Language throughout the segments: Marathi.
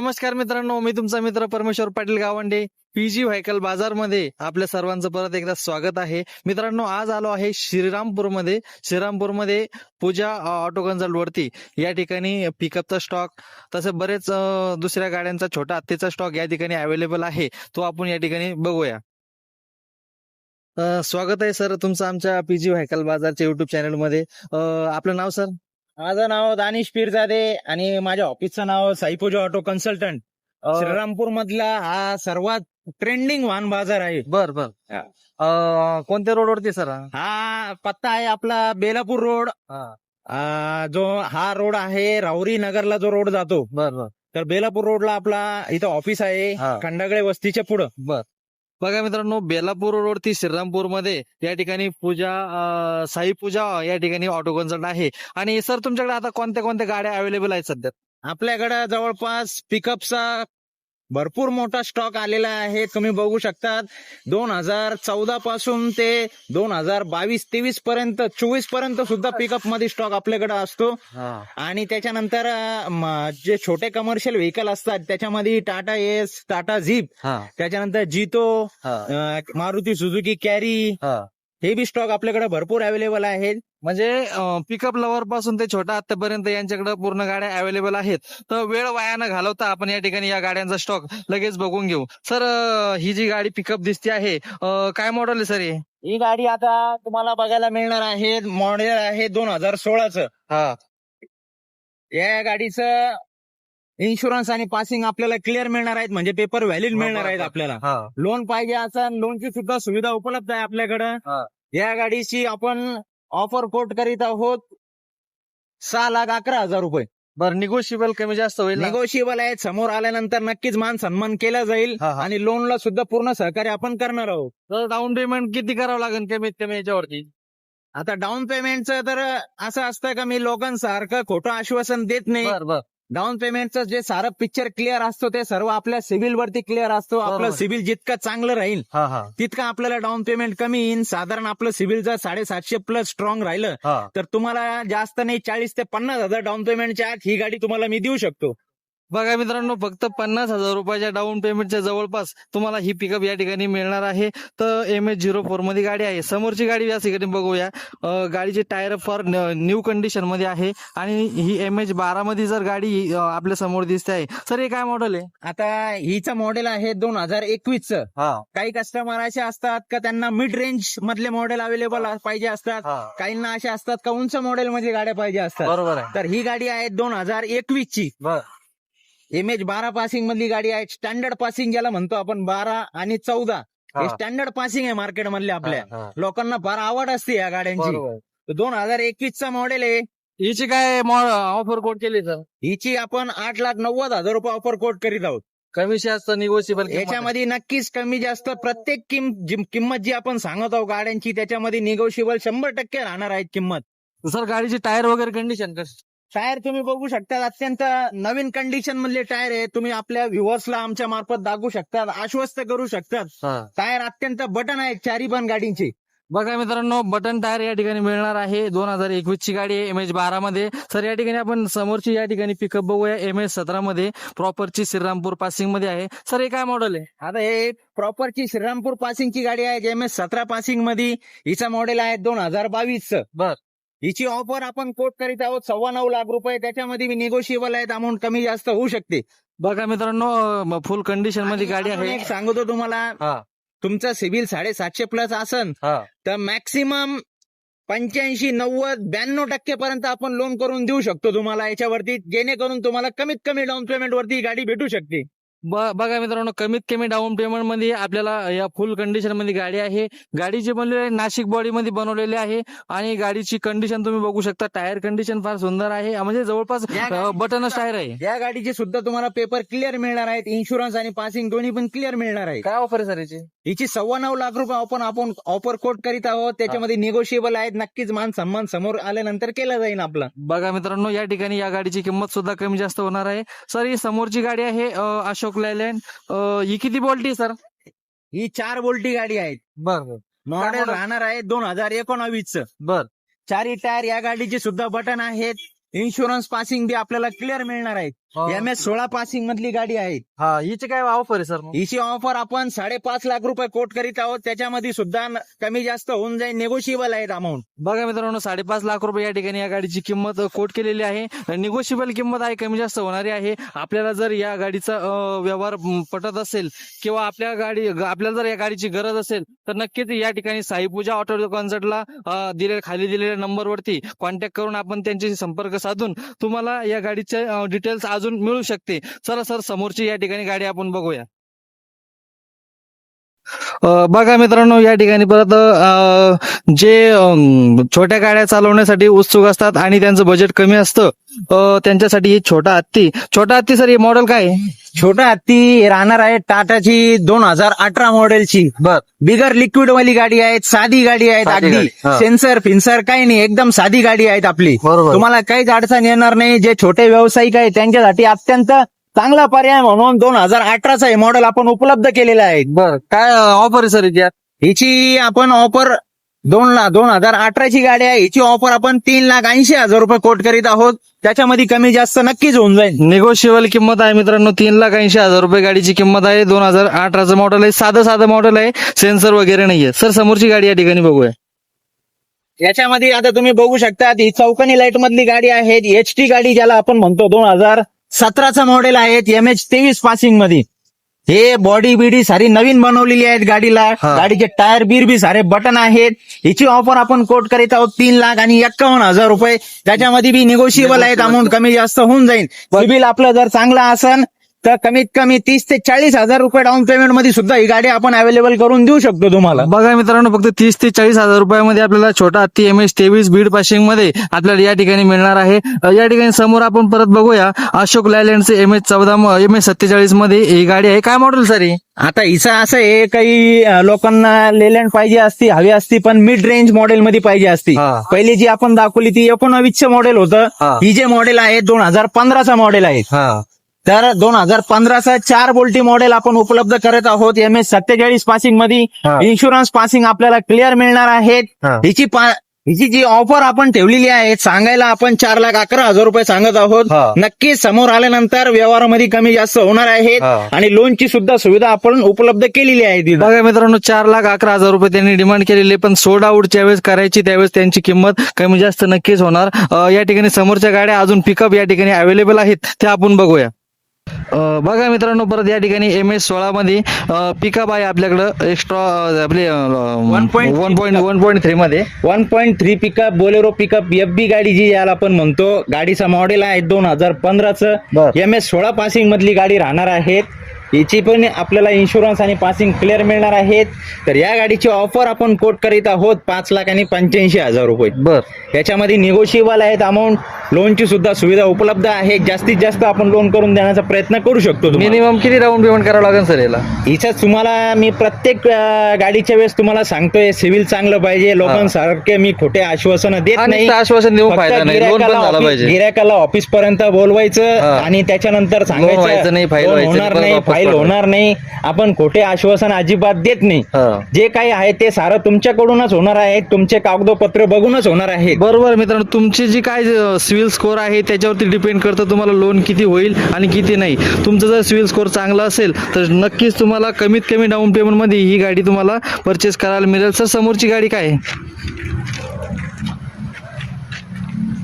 नमस्कार मित्रांनो मी तुमचा मित्र Parmeshwar Patil Gawande P G vehicle बाजारमध्ये आपल्या सर्वांचं परत एकदा स्वागत आहे. मित्रांनो आज आलो आहे श्रीरामपूरमध्ये. श्रीरामपूरमध्ये पूजा ऑटो कन्सल्ट वरती. या ठिकाणी पिकअपचा स्टॉक तसे बरेच दुसऱ्या गाड्यांचा छोटा हत्तीचा स्टॉक या ठिकाणी अवेलेबल आहे. तो आपण या ठिकाणी बघूया. स्वागत आहे सर तुमचं आमच्या पीजी व्हायकल बाजारच्या युट्यूब चॅनलमध्ये आपलं नाव सर? माझं नाव दानिश पीरजादे आणि माझ्या ऑफिसचं नाव साईपूजा ऑटो कन्सल्टंट. श्रीरामपूर मधला हा सर्वात ट्रेंडिंग वाहन बाजार आहे. बर बर. अ, कोणत्या रोडवरती सर हा? पत्ता आहे आपला बेलापूर रोड. जो हा रोड आहे राहुरी नगरला जो रोड जातो. बर बर. तर बेलापूर रोडला आपला इथं ऑफिस आहे हा. खंडागळे वस्तीच्या पुढं. बर. बघा मित्रांनो बेलापूर रोडवरती श्रीरामपूरमध्ये या ठिकाणी पूजा साई पूजा या ठिकाणी ऑटो कन्सल्ट आहे. आणि सर तुमच्याकडे आता कोणत्या कोणत्या गाड्या अवेलेबल आहेत सध्या? आपल्याकडे जवळपास पिकअपचा भरपूर मोठा स्टॉक आलेला आहे. तुम्ही बघू शकतात दोन हजार चौदा पासून ते दोन हजार बावीस तेवीस पर्यंत चोवीसपर्यंत सुद्धा पिकअपमध्ये स्टॉक आपल्याकडे असतो. आणि त्याच्यानंतर जे छोटे कमर्शियल व्हेकल असतात त्याच्यामध्ये टाटा एस टाटा झीप त्याच्यानंतर जितो मारुती सुझुकी कॅरी हा बी स्टॉक आपल्याकडे भरपूर अवेलेबल आहेत. म्हणजे पिकअप लवर पासून ते छोट्या हत्यापर्यंत यांच्याकडे पूर्ण गाड्या अवेलेबल आहेत. तर वेळ वाया न घालवता आपण या ठिकाणी या गाड्यांचा स्टॉक लगेच बघून घेऊ. सर ही जी गाडी पिकअप दिसते आहे काय मॉडेल आहे सर हे? गाडी आता तुम्हाला बघायला मिळणार आहे मॉडेल आहे दोन हजार सोळाचं. हा. या गाडीचं इन्शुरन्स आणि पासिंग आपल्याला क्लिअर मिळणार आहेत म्हणजे पेपर व्हॅलिड मिळणार आहेत आपल्याला. लोन पाहिजे असं लोनची सुद्धा सुविधा उपलब्ध आहे आपल्याकडं. या गाडीची आपण ऑफर कोट करीत आहोत सहा लाख अकरा हजार रुपये. बर निगोशिएबल कमी जास्त होईल ना? निगोशिएबल आहेत समोर आल्यानंतर नक्कीच मान सन्मान केला जाईल हा, हा. आणि लोनला सुद्धा पूर्ण सहकार्य आपण करणार आहोत. तर डाऊन पेमेंट किती करावं लागेल कमीत कमी याच्यावरती? आता डाऊन पेमेंटचं तर असं असतं का मी लोकांसारखं खोटं आश्वासन देत नाही? बर बर. डाऊन पेमेंटचं जे सारं पिक्चर क्लिअर असतो ते सर्व आपल्या सिव्हिल वरती क्लिअर असतो. आपलं बरोबर. सिव्हिल जितकं चांगलं राहील हा हा. तितकं आपल्याला डाऊन पेमेंट कमी येईल साधारण आपलं सिव्हिल जर साडेसातशे प्लस स्ट्रॉंग राहिलं हा. तर तुम्हाला जास्त नाही चाळीस ते पन्नास हजार डाऊन पेमेंटच्या आत ही गाडी तुम्हाला मी देऊ शकतो. बघा मित्रांनो फक्त पन्नास हजार रुपयाच्या डाऊन पेमेंटच्या जवळपास तुम्हाला ही पिकअप या ठिकाणी मिळणार आहे. तर एम एच झिरो फोरमध्ये गाडी आहे. समोरची गाडी या ठिकाणी बघूया. गाडीचे टायर फार न्यू कंडिशनमध्ये आहे. आणि ही एम एच बारा मध्ये जर गाडी आपल्यासमोर दिसते आहे. सर हे काय मॉडेल आहे? आता हिचं मॉडेल आहे दोन हजार एकवीसचं. हा. काही कस्टमर असे असतात का त्यांना मिड रेंज मधले मॉडेल अवेलेबल पाहिजे असतात? काहींना असे असतात का उंच मॉडेल मध्ये गाड्या पाहिजे असतात? बरोबर तर ही गाडी आहे दोन हजार एकवीस ची एम एच बारा पासिंग मधली गाडी आहे. स्टँडर्ड पासिंग ज्याला म्हणतो आपण बारा आणि चौदा. हे स्टँडर्ड पासिंग आहे मार्केट मधले आपल्या. लोकांना फार आवड असते या गाड्यांची. दोन हजार एकवीस चा मॉडेल आहे. हिची काय ऑफर कोड केली सर हिची आपण आठ लाख नव्वद हजार रुपये ऑफर कोट करीत आहोत. कमी जास्त निगोशिएबल याच्यामध्ये नक्कीच कमी जास्त प्रत्येक किंमत जी आपण सांगत आहोत गाड्यांची त्याच्यामध्ये निगोशिएबल शंभर टक्के राहणार आहेत किंमत. सर गाडीची टायर वगैरे कंडिशन कशी? टायर तुम्ही बघू शकता अत्यंत नवीन कंडिशन मधले टायर आहे तुम्ही आपल्या व्ह्युअर्सला आमच्या मार्फत दाखवू शकतात आश्वस्त करू शकतात. टायर अत्यंत बटन आहेत चारी पण गाडींची. बघा मित्रांनो बटन टायर या ठिकाणी मिळणार आहे. दोन हजार एकवीस ची गाडी आहे एम एच बारा मध्ये. सर या ठिकाणी आपण समोरची या ठिकाणी पिकअप बघूया एम एच सतरा मध्ये. प्रॉपरची श्रीरामपूर पासिंगमध्ये आहे. सर हे काय मॉडेल आहे? आता हे प्रॉपरची श्रीरामपूर पासिंगची गाडी आहे एम एस सतरा पासिंगमध्ये हिचा मॉडेल आहे दोन हजार बावीस बर. हिची ऑफर आपण कोट करीत आहोत. सव्वा नऊ लाख रुपये. त्याच्यामध्ये निगोशिएबल आहेत. अमाऊंट कमी जास्त होऊ शकते. बघा मित्रांनो फुल कंडिशनमध्ये गाडी आहे. एक सांगतो तुम्हाला. हा. तुमचा सिव्हिल साडेसातशे प्लस असन हा. तर मॅक्सिमम पंच्याऐंशी नव्वद ब्याण्णव टक्केपर्यंत आपण लोन करून देऊ शकतो तुम्हाला याच्यावरती. जेणेकरून तुम्हाला कमीत कमी डाऊन पेमेंट वरती गाडी भेटू शकते. बघा मित्रांनो कमीत कमी डाऊन पेमेंटमध्ये आपल्याला या फुल कंडिशनमध्ये गाडी आहे. गाडीची बनलेली आहे नाशिक बॉडी मध्ये बनवलेली आहे आणि गाडीची कंडिशन तुम्ही बघू शकता. टायर कंडिशन फार सुंदर आहे. म्हणजे जवळपास बटनच टायर आहे. या गाडीचे सुद्धा तुम्हाला पेपर क्लिअर मिळणार आहेत. इन्शुरन्स आणि पासिंग दोन्ही पण क्लिअर मिळणार आहे काय ऑफर आहे सर याची? हिची सव्वा नऊ लाख रुपये आपण आपण ऑफर कोट करीत आहोत. त्याच्यामध्ये निगोशिएबल आहेत. नक्कीच मान सन्मान समोर आल्यानंतर केला जाईल आपला. बघा मित्रांनो या ठिकाणी या गाडीची किंमत सुद्धा कमी जास्त होणार आहे. सर ही समोरची गाडी आहे अं, अशोक ही किती बोल्टी सर? ही चार बोल्टी गाडी आहेत. बर मॉडेल? राहणार आहे दोन हजार एकोणावीस बर. चारी टायर या गाडीचे सुद्धा बटन आहेत. इन्शुरन्स पासिंग बी आपल्याला क्लिअर मिळणार आहेत एम एस सोळा पासिंग मधली गाडी आहे. हा हिचे काय ऑफर आहे सर हिची ऑफर आपण साडेपाच लाख रुपये कोट करीत आहोत. त्याच्यामध्ये सुद्धा कमी जास्त होऊन जाईल. नेगोशिएबल आहेत अमाऊंट बघा मित्रांनो साडेपाच लाख रुपये या ठिकाणी या गाडीची किंमत कोट केलेली आहे. निगोशिएबल किंमत आहे कमी जास्त होणारी आहे. आपल्याला जर या गाडीचा व्यवहार पटत असेल किंवा आपल्या गाडी आपल्याला जर या गाडीची गरज असेल तर नक्कीच या ठिकाणी साई पूजा ऑटो कॉन्सर्टला दिले खाली दिलेल्या नंबरवरती कॉन्टॅक्ट करून आपण त्यांच्याशी संपर्क साधून तुम्हाला या गाडीचे डिटेल्स अजून मिळू शकते. चला सर समोरची या ठिकाणी गाडी आपण बघूया. बघा मित्रांनो या ठिकाणी परत जे छोट्या गाड्या चालवण्यासाठी उत्सुक असतात आणि त्यांचं बजेट कमी असतं त्यांच्यासाठी ही छोटा हत्ती. छोटा हत्ती सर हे मॉडेल काय आहे? छोटा हत्ती राहणार आहे टाटाची दोन हजार अठरा मॉडेलची बर. बिगर लिक्विड वाली गाडी आहेत साधी गाडी आहेत साधी अगदी. गाडी, हा. सेन्सर फिन्सर काही नाही एकदम साधी गाडी आहेत आपली. बरोबर. तुम्हाला काहीच अडचण येणार नाही जे छोटे व्यावसायिक आहेत त्यांच्यासाठी अत्यंत चांगला पर्याय म्हणून दोन हजार अठराचा हे मॉडेल आपण उपलब्ध केलेलं आहे. बर. काय ऑफर आहे सर हिची आपण ऑफर दोन लाख दोन हजार अठराची गाडी आहे. हिची ऑफर आपण तीन लाख ऐंशी हजार रुपये कोट करीत आहोत. त्याच्यामध्ये कमी जास्त नक्कीच होऊन जाईल. निगोशिएबल किंमत आहे मित्रांनो तीन लाख ऐंशी हजार रुपये गाडीची किंमत आहे. दोन हजार अठराचं मॉडेल आहे. साधं साधं मॉडेल आहे. सेन्सर वगैरे नाहीये. सर समोरची गाडी या ठिकाणी बघूया. याच्यामध्ये आता तुम्ही बघू शकता ही चौकनी लाइट मधली गाडी आहे. एच टी गाडी ज्याला आपण म्हणतो दोन हजार सतराचं मॉडेल आहेत एम एच तेवीस पासिंगमध्ये हे बॉडी बिडी सारी नवीन बनवलेली आहेत गाडीला. गाडीचे टायर बीर बी सारे बटन आहेत. हिची ऑफर आपण कोट करीत आहोत तीन लाख आणि एक्कावन्न हजार रुपये. त्याच्यामध्ये बी निगोशिएबल आहेत. अमाऊंट कमी जास्त होऊन जाईल. सिबिल आपलं जर चांगलं असन तर कमीत कमी तीस ते चाळीस हजार रुपये डाऊन पेमेंटमध्ये सुद्धा ही गाडी आपण अवेलेबल करून देऊ शकतो तुम्हाला. बघा मित्रांनो फक्त तीस ते चाळीस हजार रुपयामध्ये आपल्याला छोटा हत्ती एम एस तेवीस बीड पाशिंगमध्ये आपल्याला या ठिकाणी मिळणार आहे. या ठिकाणी समोर आपण परत बघूया अशोक लायलँडचे एम एस चौदा एम एस सत्तेचाळीसमध्ये ही गाडी आहे. काय मॉडेल सर ही? आता हिचं असं आहे काही लोकांना लेलँड पाहिजे असती हवी असती पण मिड रेंज मॉडेल मध्ये पाहिजे असती. पहिली जी आपण दाखवली ती एकोणावीसचं मॉडेल होतं. हा. जे मॉडेल आहे दोन हजार पंधराचा मॉडेल आहे. तर दोन हजार पंधराचा चार बोल्टी मॉडेल आपण उपलब्ध करत आहोत एम एस सत्तेचाळीस पासिंगमध्ये. इन्शुरन्स पासिंग आपल्याला क्लिअर मिळणार आहेत. हिची हिची जी ऑफर आपण ठेवलेली आहे सांगायला आपण चार लाख अकरा हजार रुपये सांगत आहोत. नक्कीच समोर आल्यानंतर व्यवहारामध्ये कमी जास्त होणार आहेत हा. आणि लोनची सुद्धा सुविधा आपण उपलब्ध केलेली आहे बघा मित्रांनो चार लाख अकरा हजार रुपये त्यांनी डिमांड केलेली आहे, पण सोड आउट ज्यावेळेस करायची त्यावेळेस त्यांची किंमत कमी जास्त नक्कीच होणार या ठिकाणी समोरच्या गाड्या अजून पिकअप या ठिकाणी अवेलेबल आहेत त्या आपण बघूया बघा मित्रांनो परत या ठिकाणी एम एस सोळा मध्ये पिकअप आहे आपल्याकडं एक्स्ट्रा आपले one 1.3 point one point three मध्ये. One point three pickup Bolero pickup F B गाडी जी याला आपण म्हणतो गाडीचा मॉडेल आहे दोन हजार पंधराचं. एम एस सोळा पासिंग मधली गाडी राहणार आहेत याची पण आपल्याला इन्शुरन्स आणि पासिंग क्लिअर मिळणार आहेत. तर या गाडीची ऑफर आपण कोट करीत आहोत पाच लाख आणि पंच्याऐंशी हजार रुपये. बर. याच्यामध्ये निगोशिएबल आहेत अमाऊंट लोनची सुद्धा सुविधा उपलब्ध आहे. जास्तीत जास्त आपण लोन करून देण्याचा प्रयत्न करू शकतो. मिनिमम किती डाऊन पेमेंट करावं लागेल सर याला? हिच्यात तुम्हाला मी प्रत्येक गाडीच्या वेळेस तुम्हाला सांगतोय सिव्हिल चांगलं पाहिजे. लोकांसारखे मी खोटे आश्वासन देत नाही. आश्वासन फक्त फायदा नाही. झाला ऑफिस- पाहिजे. गिऱ्हाईकाला ऑफिस पर्यंत बोलवायचं. आणि त्याच्यानंतर व्हायचं नाही, होणार नाही, फाईल. होणार नाही आपण खोटे आश्वासन अजिबात देत नाही. जे काही आहे ते सारं तुमच्याकडूनच होणार आहे तुमचे कागदोपत्र बघूनच होणार आहेत बरोबर मित्रांनो तुमची जी काय सिव्हिल स्कोअर आहे त्याच्यावरती डिपेंड करतं तुम्हाला लोन किती होईल आणि किती नाही तुमचं जर सिव्हिल स्कोअर चांगला असेल तर नक्कीच तुम्हाला कमीत कमी डाऊन पेमेंटमध्ये ही गाडी तुम्हाला परचेस करायला मिळेल सर समोरची गाडी काय आहे?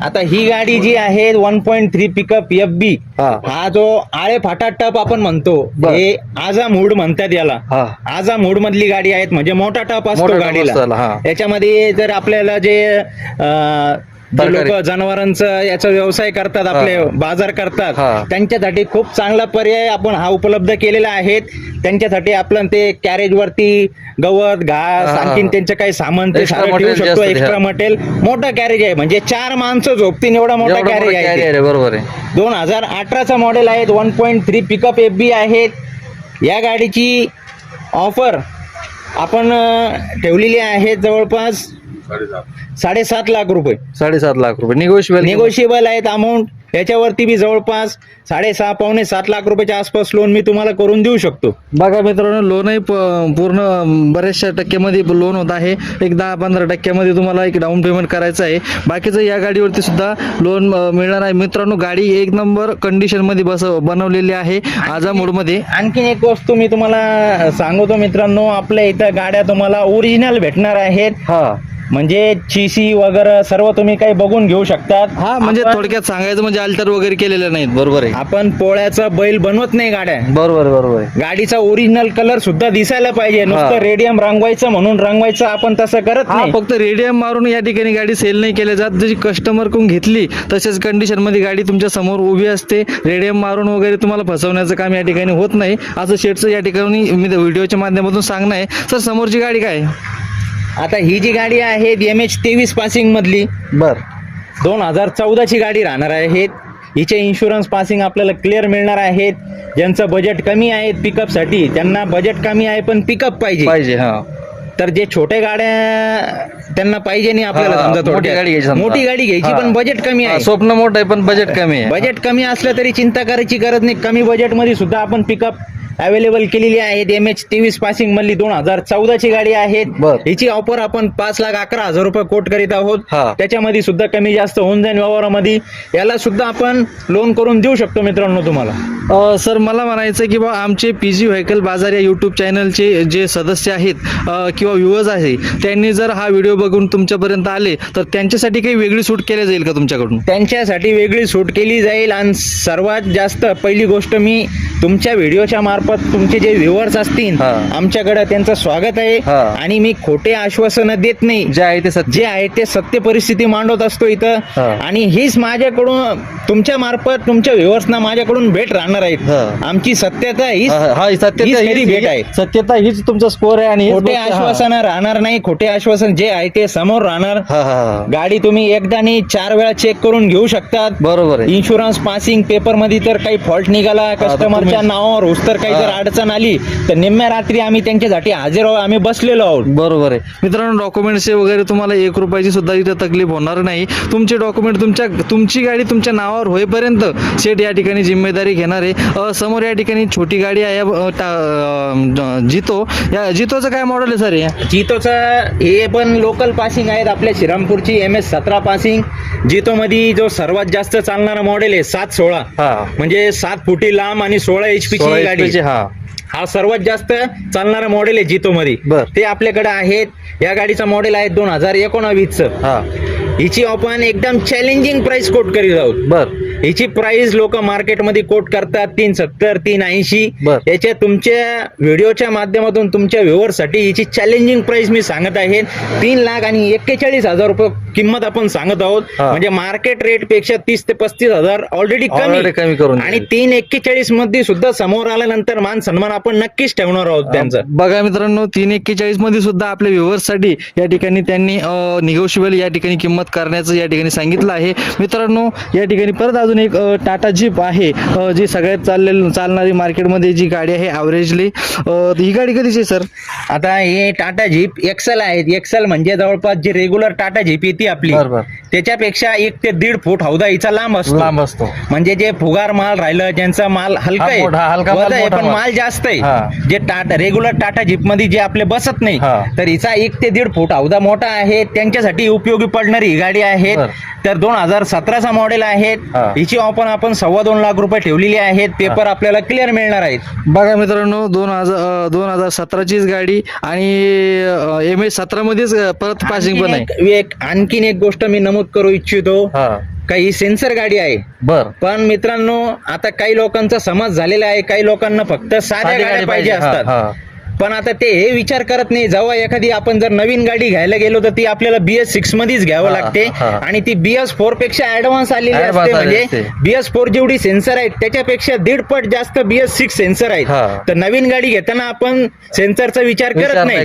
आता ही गाडी जी आहे one point three pickup F B हा. हा जो आळे फाटा टप आपण म्हणतो बर. हे आजा मूड म्हणतात याला हा. आजा मूड मधली गाडी आहेत म्हणजे मोठा टप असतो मोठा टप गाडीला असतो याला, हा. याच्यामध्ये जर आपल्याला जे अं. लोक जनावरांचं याचा व्यवसाय करतात आपले. बाजार करतात. त्यांच्यासाठी खूप चांगला पर्याय आपण हा उपलब्ध केलेला आहे त्यांच्यासाठी आपण ते कॅरेज वरती गवत घास. आणखीन त्यांचं काही सामान ते ठेवू शकतो एक्स्ट्रा. मटेरियल मोठं कॅरेज आहे म्हणजे चार माणसं झोपतीन एवढा मोठा कॅरेज आहे. आहे बरोबर आहे दोन हजार अठराचा मॉडेल आहेत one point three pickup F B आहेत या गाडीची ऑफर आपण ठेवलेली आहे जवळपास साडेसात. लाख रुपये. साडेसात लाख रुपये. निगोशिएबल निगोशिएबल आहेत अमाऊंट याच्यावरती बी जवळपास साडेसहा पावणे सात लाख रुपयाच्या आसपास लोन मी तुम्हाला करून देऊ शकतो. बघा मित्रांनो लोनही प- पूर्ण बऱ्याचशा टक्क्यामध्ये लोन होत आहे. एक दहा पंधरा टक्क्यामध्ये तुम्हाला एक डाऊन पेमेंट करायचं आहे. बाकीचं या गाडीवरती सुद्धा लोन मिळणार आहे. मित्रांनो गाडी एक नंबर कंडिशनमध्ये बस बनवलेली आहे. आजा मोडमध्ये आणखीन एक वस्तू मी तुम्हाला सांगतो मित्रांनो. आपल्या इथं गाड्या तुम्हाला ओरिजिनल भेटणार आहेत. हा. म्हणजे चीसी वगैरे सर्व तुम्ही काही बघून घेऊ शकतात. हा म्हणजे आपण- थोडक्यात सांगायचं म्हणजे अल्टर वगैरे केलेले नाहीत बरोबर आहे. आपण पोळ्याचा बैल बनवत नाही गाड्या. बरोबर बरोबर आहे. गाडीचा ओरिजिनल कलर सुद्धा दिसायला पाहिजे. नुसतं. रेडियम रंगवायचं म्हणून रंगवायचं आपण तसं करत हा नाही. फक्त रेडियम मारून या ठिकाणी गाडी सेल नाही केल्या जात. जशी कस्टमरकडून घेतली तशाच कंडिशनमध्ये गाडी तुमच्यासमोर उभी असते. रेडियम मारून वगैरे तुम्हाला फसवण्याचं काम या ठिकाणी होत नाही. असं शेटचं या ठिकाणी मी व्हिडिओच्या माध्यमातून सांगणं आहे. सर समोरची गाडी काय? आता ही जी गाडी आहे एम एच तेवीस पासिंग मधली. बर. दोन हजार चौदाची गाडी राहणार आहे हिचे इन्शुरन्स पासिंग आपल्याला क्लिअर मिळणार आहेत ज्यांचं बजेट कमी आहे पिकअपसाठी त्यांना बजेट कमी आहे पण पिकअप पाहिजे. पाहिजे हा. तर जे छोटे गाड्या त्यांना पाहिजे नाही आपल्याला हा, समजा मोठी थोडक्यात. गाडी घ्यायची समजा. मोठी गाडी घ्यायची हा. पण बजेट कमी हा, आहे स्वप्न मोठं आहे पण बजेट कमी आहे. बजेट कमी असलं तरी चिंता करायची गरज नाही. कमी बजेटमध्ये सुद्धा आपण पिकअप अवेलेबल केलेली आहेत. एम एच तेवीस पासिंग मधली दोन हजार चौदाची गाडी आहेत. बर. हिची ऑफर आपण पाच लाख अकरा हजार रुपये कोट करीत आहोत. हा. त्याच्यामध्ये सुद्धा कमी जास्त होऊन जाईल व्यवहारामध्ये. याला सुद्धा आपण लोन करून देऊ शकतो मित्रांनो तुम्हाला. अ, सर मला म्हणायचं की बा आमचे पी जी व्हेकल बाजार या यूट्यूब चॅनलचे जे सदस्य आहेत अ, किंवा व्ह्युअर्स आहे त्यांनी जर हा व्हिडिओ बघून तुमच्यापर्यंत आले तर त्यांच्यासाठी काही वेगळी सूट केली जाईल का तुमच्याकडून? त्यांच्यासाठी वेगळी सूट केली जाईल. आणि सर्वात जास्त पहिली गोष्ट मी तुमच्या व्हिडिओच्या मार्फत तुमचे जे व्ह्युअर्स असतील. आमच्याकडे त्यांचं स्वागत आहे. आणि मी खोटे आश्वासन देत नाही जे आहे ते सत्य जे आहे ते सत्य परिस्थिती मांडत असतो इथं. आणि हीच माझ्याकडून तुमच्या मार्फत तुमच्या व्ह्युअर्सना माझ्याकडून भेट राहणार आहेत. आमची सत्यता हा भेट आहे. सत्यता हीच तुमचा स्कोर आहे आणि खोटे. आश्वासन राहणार नाही खोटे आश्वासन जे आहे ते समोर राहणार गाडी तुम्ही एकदा नाही चार वेळा चेक करून घेऊ शकतात बरोबर इन्शुरन्स पासिंग पेपरमध्ये तर काही फॉल्ट निघाला कस्टमरच्या नावावर होस तर काही जर. अडचण आली तर निम्म्या रात्री आम्ही त्यांच्यासाठी हजर आहोत आम्ही बसलेलो आहोत. बरोबर आहे. मित्रांनो डॉक्युमेंटचे वगैरे तुम्हाला एक रुपयाची सुद्धा इथे तकलीफ होणार नाही. तुमचे डॉक्युमेंट तुमच्या तुमची गाडी तुमच्या नावावर होईपर्यंत सेट या ठिकाणी जिम्मेदारी घेणार आहे. समोर या ठिकाणी छोटी गाडी आहे जितो. या जितोचं काय मॉडेल आहे सर हे? जितोचं हे पण लोकल पासिंग आहेत. आपल्या श्रीरामपूरची एम एस सतरा पासिंग जितो मध्ये जो सर्वात जास्त चालणारा मॉडेल आहे सात सोळा. म्हणजे सात फुटी लांब आणि सोळा एच पी सोळा ची गाडी हा. हा सर्वात जास्त चालणारा मॉडेल आहे जितो मध्ये बर. ते आपल्याकडे आहेत. या गाडीचा मॉडेल आहे दोन हजार एकोणावीस हा. हिची आपण एकदम चॅलेंजिंग प्राइस कोट करीत आहोत. बर. हिची प्राइस लोक मार्केटमध्ये कोट करतात तीन सत्तर तीन ऐंशी बर. याच्या तुमच्या व्हिडिओच्या माध्यमातून तुमच्या व्ह्युअरसाठी हिची चॅलेंजिंग प्राइस मी सांगत आहे तीन लाख आणि एक्केचाळीस हजार रुपये किंमत आपण सांगत आहोत हा. म्हणजे मार्केट रेटपेक्षा तीस ते पस्तीस हजार ऑलरेडी Already कमी कमी करून आणि दिली. तीन एक्केचाळीसमध्ये सुद्धा समोर आल्यानंतर मान सन्मान आपण नक्कीच ठेवणार आहोत त्यांचा बघा मित्रांनो तीन एक्केचाळीसमध्ये सुद्धा आपल्या व्ह्युअर्ससाठी या ठिकाणी त्यांनी निगोशिएबल या ठिकाणी किंमत करण्याचं या ठिकाणी सांगितलं आहे मित्रांनो या ठिकाणी परत अजून एक अ, टाटा जीप आहे जी सगळ्यात चाललेली चालणारी मार्केटमध्ये जी गाडी आहे ॲव्हरेजली ही गाडी कधीची आहे सर आता हे टाटा जीप एक्सेल आहेत एक्सेल म्हणजे जवळपास जी रेग्युलर टाटा जीप येते आपली. त्याच्यापेक्षा एक ते दीड फूट हौदा हिचा लांब असतो लांब असतो म्हणजे जे फुगार माल राहिलं ज्यांचा माल हलका आहे आहे, पण माल. जास्त. आहे जे टाटा रेग्युलर टाटा जीपमध्ये जे आपले बसत नाही. तर हिचा एक ते दीड फूट हौदा मोठा आहे त्यांच्यासाठी उपयोगी पडणारी ही गाडी आहे. तर दोन हजार सतराचा मॉडेल आहेत हा. हिची ऑफर आपण सव्वा दोन लाख रुपये ठेवलेली आहेत. पेपर आपल्याला क्लिअर मिळणार आहेत. बघा मित्रांनो दोन हजार दोन हजार सतराचीच गाडी आणि एम एस सतरा मध्येच परत पासिंग पण आहे. आणखीन एक- एक आणखीन एक गोष्ट मी नमूद करू इच्छितो. हा. काही ही सेन्सर गाडी आहे. बर. पण मित्रांनो आता काही लोकांचा समज झालेला आहे. काही लोकांना फक्त साध्या साधी गाड्या पाहिजे. हा, असतात. हा. पण आता ते हे विचार करत नाही जेव्हा एखादी आपण जर नवीन गाडी घ्यायला गेलो तर ती आपल्याला बीएस सिक्स मध्येच घ्यावं लागते. आणि ती बीएस फोरपेक्षा ऍडव्हान्स आलेली असते म्हणजे. बीएस फोर जेवढी सेन्सर आहेत त्याच्यापेक्षा दीड पट जास्त बीएस सिक्स सेन्सर आहेत. तर नवीन गाडी घेताना आपण सेन्सरचा विचार करत नाही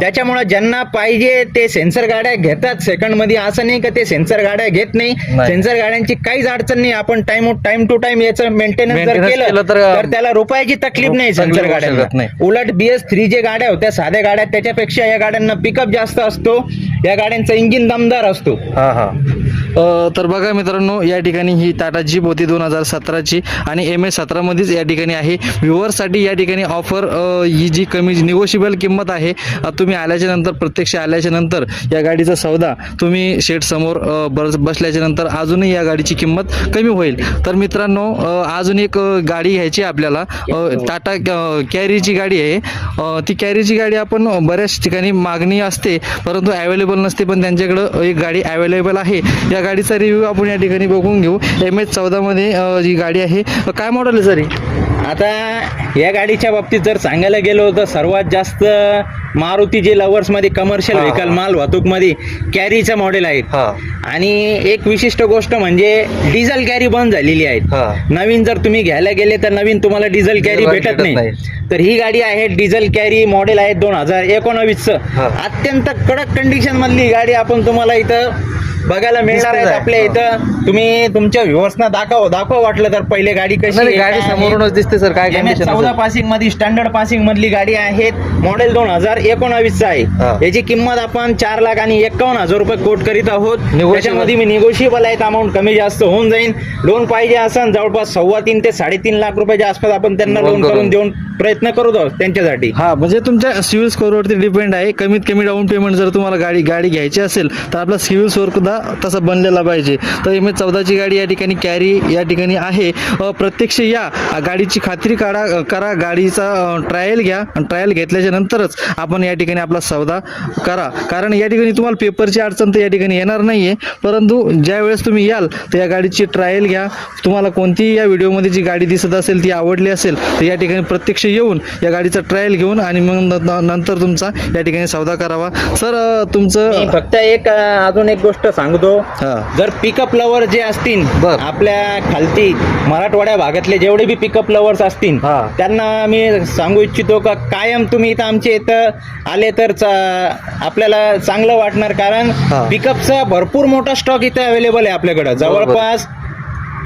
त्याच्यामुळे ज्यांना पाहिजे ते सेन्सर गाड्या घेतात सेकंडमध्ये असं नाही का ते सेन्सर गाड्या घेत नाही. सेन्सर गाड्यांची काहीच अडचण नाही आपण टाइम टाइम टू टाइम याचं मेंटेनन्स जर केलं तर- त्याला रुपयाची तकलीफ नाही सेन्सर नाही. उलट बीएस थ्री जे गाड्या होत्या साध्या गाड्या त्याच्यापेक्षा या गाड्यांना पिकअप जास्त असतो. या गाड्यांचा इंजिन दमदार असतो. हा हा. अ, तर बघा मित्रांनो या ठिकाणी ही टाटा जीप होती दोन हजार सतराची आणि एम एस सतरामध्येच या ठिकाणी आहे. व्ह्युअरसाठी या ठिकाणी ऑफर ही जी कमी निगोशिएबल किंमत आहे अ, तुम्ही आल्याच्यानंतर प्रत्यक्ष आल्याच्यानंतर या गाडीचा सौदा तुम्ही शेट समोर अ, बस बसल्याच्या नंतर अजूनही या गाडीची किंमत कमी होईल. तर मित्रांनो अ, अजून एक अ, गाडी घ्यायची आहे आपल्याला. अ, टाटा अ, कॅरीची गाडी आहे. अ, ती कॅरीची गाडी आपण बऱ्याच ठिकाणी मागणी असते परंतु अवेलेबल नसते पण त्यांच्याकडं एक गाडी अवेलेबल आहे. या गाडीचा रिव्ह्यू आपण या ठिकाणी बघून घेऊ. एम एच चौदामध्ये जी गाडी आहे काय मॉडेल आहे सर आता या गाडीच्या बाबतीत जर सांगायला गेलो तर सर्वात जास्त मारुती जे लवर्समध्ये कमर्शियल हा, व्हेकल हा. माल वाहतूकमध्ये कॅरीचं मॉडेल आहेत. हा. आणि एक विशिष्ट गोष्ट म्हणजे डिझेल कॅरी बंद झालेली आहेत. हा. नवीन जर तुम्ही घ्यायला गेले तर नवीन तुम्हाला डिझेल कॅरी भेटत भेटत नाही. तर ही गाडी आहे डिझेल कॅरी मॉडेल आहे दोन हजार एकोणावीस हा. अत्यंत कडक कंडिशन मधली गाडी आपण तुम्हाला इथं बघायला मिळणार आहे आहे. आपल्या इथं. तुम्ही तुमच्या व्ह्युअर्सना दाखव दाखव वाटलं तर पहिले गाडी कशी नाही, आहे, गाडी काय आहे. समोरूनच दिसते सर. काय कंडिशन चौदा पासिंगमध्ये स्टँडर्ड पासिंग मधली गाडी आहेत मॉडेल दोन हजार एकोणावीस चा हा. आहे याची किंमत आपण चार लाख आणि एकावन्न हजार रुपये कोट करीत आहोत. त्याच्यामध्ये मी निगोशिएबल आहेत. अमाऊंट कमी जास्त होऊन जाईल. लोन पाहिजे असेल जवळपास सव्वा तीन ते साडेतीन लाख रुपयाच्या आसपास आपण त्यांना लोन करून. देऊन प्रयत्न करत आहोत त्यांच्यासाठी. हा म्हणजे तुमच्या सिव्हिल स्कोअरवरती डिपेंड आहे. कमीत कमी डाऊन पेमेंट जर तुम्हाला गाडी गाडी घ्यायची असेल तर आपला सिव्हिल स्कोअर सुद्धा तसा बनलेला पाहिजे. तर एम एच चौदाची गाडी या ठिकाणी कॅरी या ठिकाणी आहे. प्रत्यक्ष या गाडीची खात्री काढा करा. गाडीचा ट्रायल घ्या. आणि ट्रायल घेतल्याच्या नंतरच आपण या ठिकाणी आपला सौदा करा. कारण या ठिकाणी तुम्हाला पेपरची अडचण तर या ठिकाणी येणार नाहीये. परंतु ज्या वेळेस तुम्ही याल तर या गाडीची ट्रायल घ्या. तुम्हाला कोणतीही या व्हिडिओमध्ये जी गाडी दिसत असेल ती आवडली असेल तर या ठिकाणी प्रत्यक्ष येऊन या गाडीचा ट्रायल घेऊन आणि मग नंतर तुमचा या ठिकाणी सौदा करावा. सर तुमचं फक्त एक अजून एक गोष्ट सांगतो. हा. जर पिकअप लवर जे असतील. आपल्या खालती मराठवाड्या भागातले जेवढे बी पिकअप लवर्स असतील हा. त्यांना मी सांगू इच्छितो का कायम तुम्ही इथं आमच्या इथं आले तर आपल्याला चांगलं वाटणार कारण. पिकअपचा भरपूर मोठा स्टॉक इथं अवेलेबल आहे आपल्याकडं जवळपास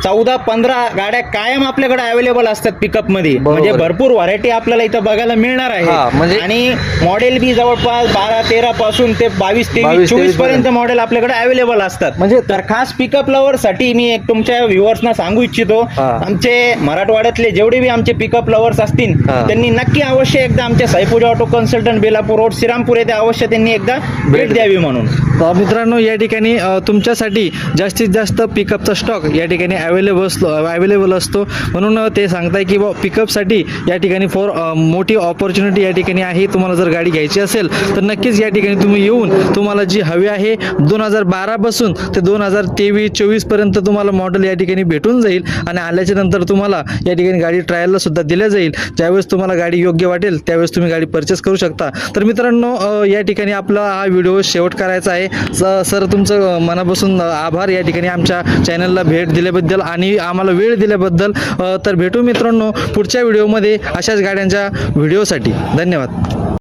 चौदा पंधरा गाड्या कायम आपल्याकडे अवेलेबल असतात पिकअपमध्ये. म्हणजे भरपूर व्हरायटी आपल्याला इथं बघायला मिळणार आहे. म्हणजे- आणि मॉडेल बी जवळपास बारा तेरा पासून ते बावीस 22, तेवीस चोवीस 23 पर्यंत. मॉडेल आपल्याकडे अवेलेबल असतात. म्हणजे तर खास पिकअप लवर साठी मी एक तुमच्या व्ह्युअर्सना सांगू इच्छितो. आमचे मराठवाड्यातले जेवढे बी आमचे पिकअप लवर्स असतील. त्यांनी नक्की अवश्य एकदा आमच्या Saipuja auto consultant Belapur road Shrirampur येथे अवश्य त्यांनी एकदा भेट द्यावी म्हणून. तर मित्रांनो या ठिकाणी तुमच्यासाठी जास्तीत जास्त पिकअपचा स्टॉक या ठिकाणी अवेलेबल अवेलेबल असतो. म्हणून ते सांगताय की बा पिकअपसाठी या ठिकाणी फॉर मोठी ऑपॉर्च्युनिटी या ठिकाणी आहे. तुम्हाला जर गाडी घ्यायची असेल तर नक्कीच या ठिकाणी तुम्ही येऊन तुम्हाला जी हवी आहे दोन हजार बारापासून ते दोन हजार तेवीस चोवीसपर्यंत तुम्हाला मॉडेल या ठिकाणी भेटून जाईल. आणि आल्याच्यानंतर तुम्हाला या ठिकाणी गाडी ट्रायलला सुद्धा दिल्या जाईल. ज्यावेळेस तुम्हाला गाडी योग्य वाटेल त्यावेळेस तुम्ही गाडी परचेस करू शकता. तर मित्रांनो या ठिकाणी आपला हा व्हिडिओ शेवट करायचा आहे. स- सर तुमचं मनापासून आभार. या ठिकाणी आमच्या चॅनलला भेट दिल्याबद्दल आणि आम्हाला वेळ दिल्याबद्दल तर भेटू मित्रांनो पुढच्या व्हिडिओमध्ये अशाच गाड्यांच्या व्हिडिओसाठी. धन्यवाद.